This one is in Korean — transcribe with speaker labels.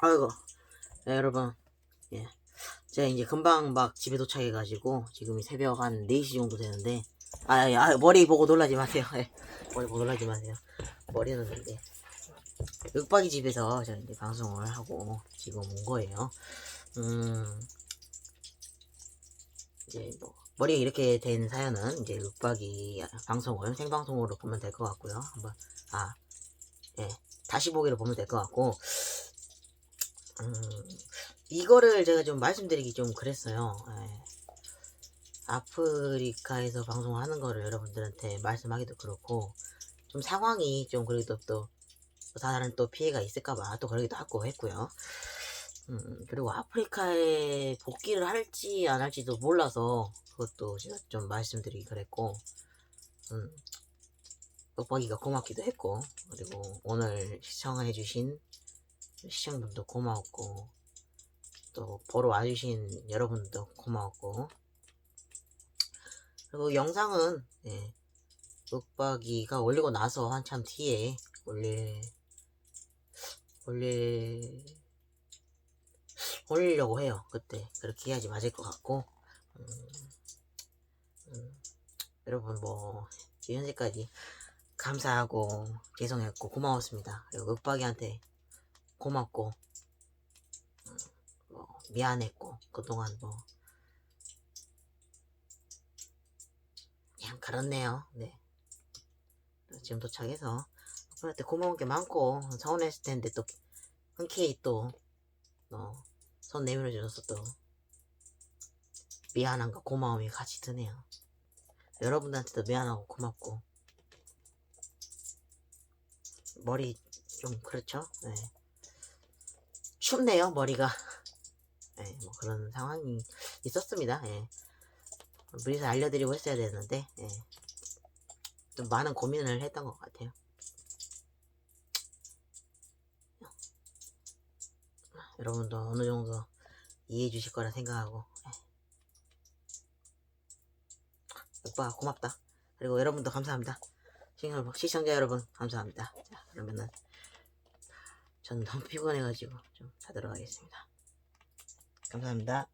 Speaker 1: 아이고, 네, 여러분. 예. 제가 이제 금방 막 집에 도착해가지고, 지금이 새벽 한 4시 정도 되는데, 아, 예, 아, 머리 보고 놀라지 마세요. 예. 머리 보고 놀라지 마세요. 머리는 근데, 윽박이 집에서 저는 이제 방송을 하고, 지금 온 거예요. 음, 이제 뭐, 머리에 이렇게 된 사연은 이제 윽박이 방송을 생방송으로 보면 될 것 같고요. 한번, 아, 예. 다시 보기로 보면 될 것 같고, 음, 이거를 제가 좀 말씀드리기 좀 그랬어요. 예. 아프리카에서 방송하는 거를 여러분들한테 말씀하기도 그렇고, 좀 상황이 좀 그래도 또, 다른 또 피해가 있을까봐 또 그러기도 하고 했고요. 음, 그리고 아프리카에 복귀를 할지 안 할지도 몰라서 그것도 제가 좀 말씀드리기 그랬고, 음, 윽박이가 고맙기도 했고, 그리고 오늘 시청해주신 시청분도 고마웠고, 또 보러 와주신 여러분도 고마웠고, 그리고 영상은, 예, 윽박이가 올리고 나서 한참 뒤에 올릴, 올릴, 올리려고 해요. 그때. 그렇게 해야지 맞을 것 같고, 음, 음, 여러분 뭐, 현재까지 감사하고, 죄송했고, 고마웠습니다. 그리고 윽박이한테 고맙고, 음, 뭐, 미안했고, 그동안 뭐, 그냥 그렇네요. 네. 지금 도착해서, 윽박이한테 고마운 게 많고, 서운했을 텐데 또, 흔쾌히 또, 어, 손 내밀어 줘서 또, 미안함과 고마움이 같이 드네요. 여러분들한테도 미안하고 고맙고, 머리 좀 그렇죠? 네. 춥네요 머리가. 네, 뭐 그런 상황이 있었습니다. 예. 미리서 알려드리고 했어야 되는데 예. 좀 많은 고민을 했던 것 같아요. 여러분도 어느 정도 이해해 주실 거라 생각하고 예. 오빠 고맙다. 그리고 여러분도 감사합니다. 시청- 시청자 여러분 감사합니다. 자 그러면은 전 너무 피곤해가지고 좀 자도록 하겠습니다. 감사합니다.